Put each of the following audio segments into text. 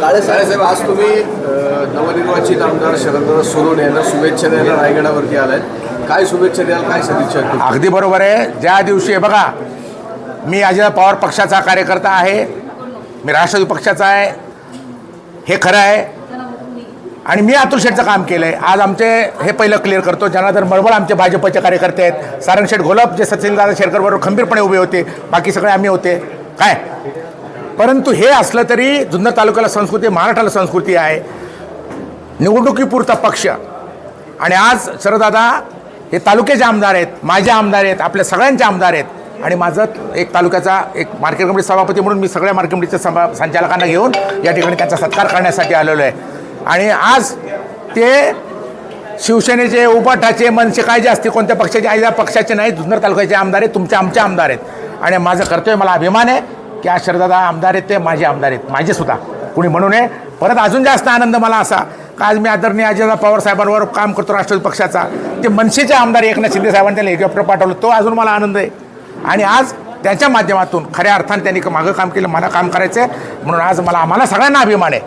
काळे साहेब आज तुम्ही नवनिर्वाचित आमदार शरददादा सोनवणे यांना शुभेच्छा द्यायला रायगडावरती आलाय. काय शुभेच्छा द्याल काय सदिच्छा अगदी बरोबर आहे. ज्या दिवशी आहे बघा मी अजित पवार पक्षाचा कार्यकर्ता आहे मी राष्ट्रवादी पक्षाचा आहे हे खरं आहे. आणि मी अतुल शेठचं काम केलं आहे आज आमचे हे पहिलं क्लिअर करतो. जनार्दन मळवळ आमचे भाजपचे कार्यकर्ते आहेत. सारंग शेठ घोलप जे सचिनदादा शेरकरबरोबर खंबीरपणे उभे होते. बाकी सगळे आम्ही होते. काय? परंतु हे असलं तरी जुन्नर तालुक्याला संस्कृती महाराष्ट्राला संस्कृती आहे. निवडणुकीपुरता पक्ष. आणि आज शरदादा हे तालुक्याचे आमदार आहेत माझे आमदार आहेत आपल्या सगळ्यांचे आमदार आहेत. आणि माझं एक तालुक्याचा एक मार्केट कमिटी सभापती म्हणून मी सगळ्या मार्केट कमिटीच्या सभा संचालकांना घेऊन या ठिकाणी त्यांचा सत्कार करण्यासाठी आलेलो आहे. आणि आज ते शिवसेनेचे उपाठाचे मनसे काय जे असते कोणत्या पक्षाचे आहे पक्षाचे नाही जुन्नर तालुक्याचे आमदार आहेत तुमचे आमचे आमदार आहेत. आणि माझं कर्तव्य मला अभिमान आहे की आज शरदादा आमदार आहेत ते माझे आमदार आहेत. माझे सुद्धा. कुणी म्हणू नये. परत अजून जास्त आनंद मला असा का आज मी आदरणीय अजयदा पवार साहेबांवर काम करतो राष्ट्रवादी पक्षाचा. ते मनसेचे आमदार एकनाथ शिंदे साहेबांनी त्याला हेलिकॉप्टर पाठवलं. तो अजून मला आनंद आहे. आणि आज त्यांच्या माध्यमातून खऱ्या अर्थाने त्यांनी मागं काम केलं मला काम करायचं आहे. म्हणून आज मला आम्हाला सगळ्यांना अभिमान आहे.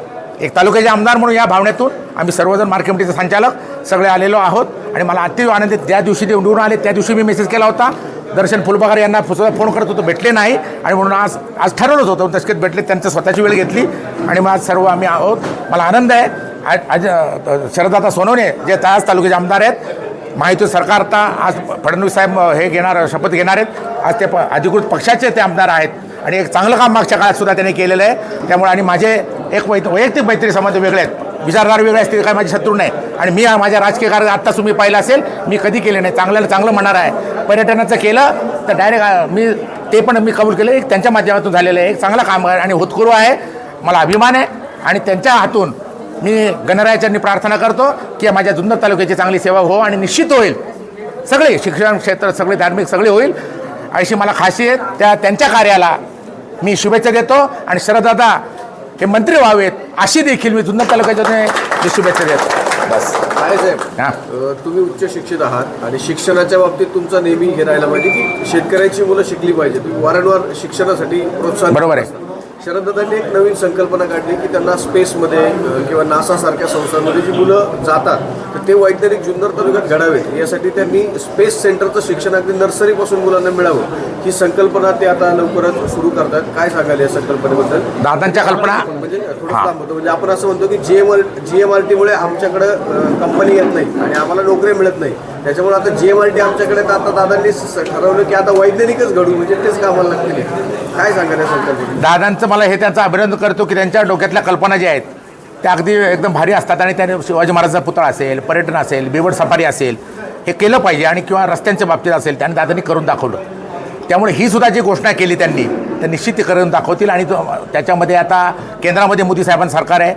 एक तालुक्याचे आमदार म्हणून या भावनेतून आम्ही सर्वजण मार्केट संचालक सगळे आलेलो आहोत. आणि मला अति आनंद त्या ज्या दिवशी ते निवडून आले त्या दिवशी मी मेसेज केला होता. दर्शन फुलबागार यांना सुद्धा फोन करत होतो भेटले नाही. आणि म्हणून आज आज ठरवलंच होतं. तसकेत भेटले त्यांचं स्वतःची वेळ घेतली. आणि मग आज सर्व आम्ही आहोत. मला आनंद आहे. आज आज शरददादा सोनवणे जे आज तालुक्याचे आमदार आहेत माहिती सरकार आता आज फडणवीस साहेब हे घेणार शपथ घेणार आहेत. आज ते प अधिकृत पक्षाचे ते आमदार आहेत. आणि एक चांगलं काम मागच्या काळात सुद्धा त्यांनी केलेलं आहे. त्यामुळे आणि माझे एक वैत वैयक्तिक मैत्री समाज वेगळे आहेत. विचारधार वेगळे असतील काय माझे शत्रू नाही. आणि मी माझ्या राजकीय कार्य आत्ता तुम्ही पाहिलं असेल मी कधी केले नाही. चांगल्याला चांगलं म्हणणार आहे. पर्यटनाचं केलं तर डायरेक्ट मी ते पण मी कबूल केलं. एक त्यांच्या माध्यमातून झालेलं आहे. एक चांगला आहे आणि होतकुरू आहे. मला अभिमान आहे. आणि त्यांच्या हातून मी गणरायाच्यांनी प्रार्थना करतो की माझ्या जुन्नर तालुक्याची चांगली सेवा हो आणि निश्चित होईल. सगळे शिक्षण क्षेत्र सगळे धार्मिक सगळे होईल. अशी मला खासियत त्या त्यांच्या कार्याला मी शुभेच्छा देतो. आणि शरददादा हे मंत्री व्हावेत अशी देखील मी जुन्नर तालुक्याच्या शुभेच्छा देतो. बस. काळे साहेब हां. अ, तुम्ही उच्च शिक्षित आहात आणि शिक्षणाच्या बाबतीत तुमचा नेहमी हे राहिला पाहिजे की शेतकऱ्यांची मुलं शिकली पाहिजे. तुम्ही वारंवार शिक्षणासाठी प्रोत्साहन बरोबर आहे. शरददादांनी एक नवीन संकल्पना काढली की त्यांना स्पेसमध्ये किंवा नासा सारख्या संस्थांमध्ये जी मुलं जातात तर ते वैज्ञानिक जुन्नर तालुक्यात घडावेत. यासाठी त्यांनी स्पेस सेंटरचं शिक्षण अगदी नर्सरीपासून मुलांना मिळावं. ही संकल्पना ते आता लवकरच सुरू करतात. काय सांगाल या संकल्पनेबद्दल? दादांच्या कल्पना? म्हणजे थोडं म्हणजे आपण असं म्हणतो की G M R G M R टीमुळे आमच्याकडं कंपनी येत नाही आणि आम्हाला नोकरी मिळत नाही. त्याच्यामुळे आता जी एम आर टी आमच्याकडे तर आता दादांनी स- ठरवलं की आता वैज्ञानिकच घडू म्हणजे तेच कामाला लागतील. काय सांगाल दादांचं मला हे त्यांचं अभिनंदन करतो की त्यांच्या डोक्यातल्या कल्पना ज्या आहेत त्या अगदी एकदम भारी असतात आणि त्याने शिवाजी महाराजांचा पुतळा असेल पर्यटन असेल बिवड सफारी असेल हे केलं पाहिजे आणि किंवा रस्त्यांच्या बाबतीत असेल त्याने दादांनी करून दाखवलं. त्यामुळे ही सुद्धा जी घोषणा केली त्यांनी तर निश्चित ती करून दाखवतील आणि तो त्याच्यामध्ये आता केंद्रामध्ये मोदी साहेबांचं सरकार आहे.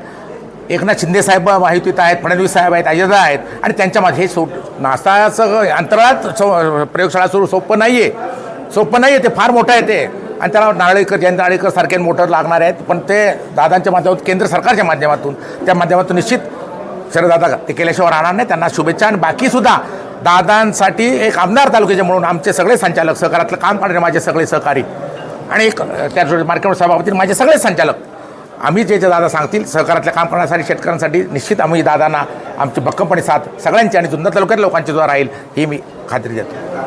एकनाथ शिंदे साहेब माहितीत आहेत फडणवीस साहेब आहेत अयोध्या आहेत. आणि त्यांच्यामध्ये हे सो नासाचं अंतराळात सो प्रयोगशाळा सुरू सोपं नाही आहे सोपं नाही आहे ते फार मोठं आहे ते. आणि त्याला नारळीकर जयंत नारळीकर सारखे मोटर लागणार आहेत. पण ते दादांच्या माध्यमातून केंद्र सरकारच्या माध्यमातून त्या माध्यमातून निश्चित शरदादा ते केल्याशिवाय राहणार नाही. त्यांना शुभेच्छा. आणि बाकीसुद्धा दादांसाठी एक आमदार तालुक्याचे म्हणून आमचे सगळे संचालक सहकारातलं काम करणारे माझे सगळे सहकारी. आणि एक त्या मार्केट सभापती माझे सगळे संचालक. आम्ही जे जे दादा सांगतील सहकारातलं काम करण्यासाठी शेतकऱ्यांसाठी निश्चित आम्ही दादांना आमची भक्कमपणे साथ सगळ्यांची आणि जुन्नर तालुक्यात लोकांची द्वारा राहील ही मी खात्री देतो.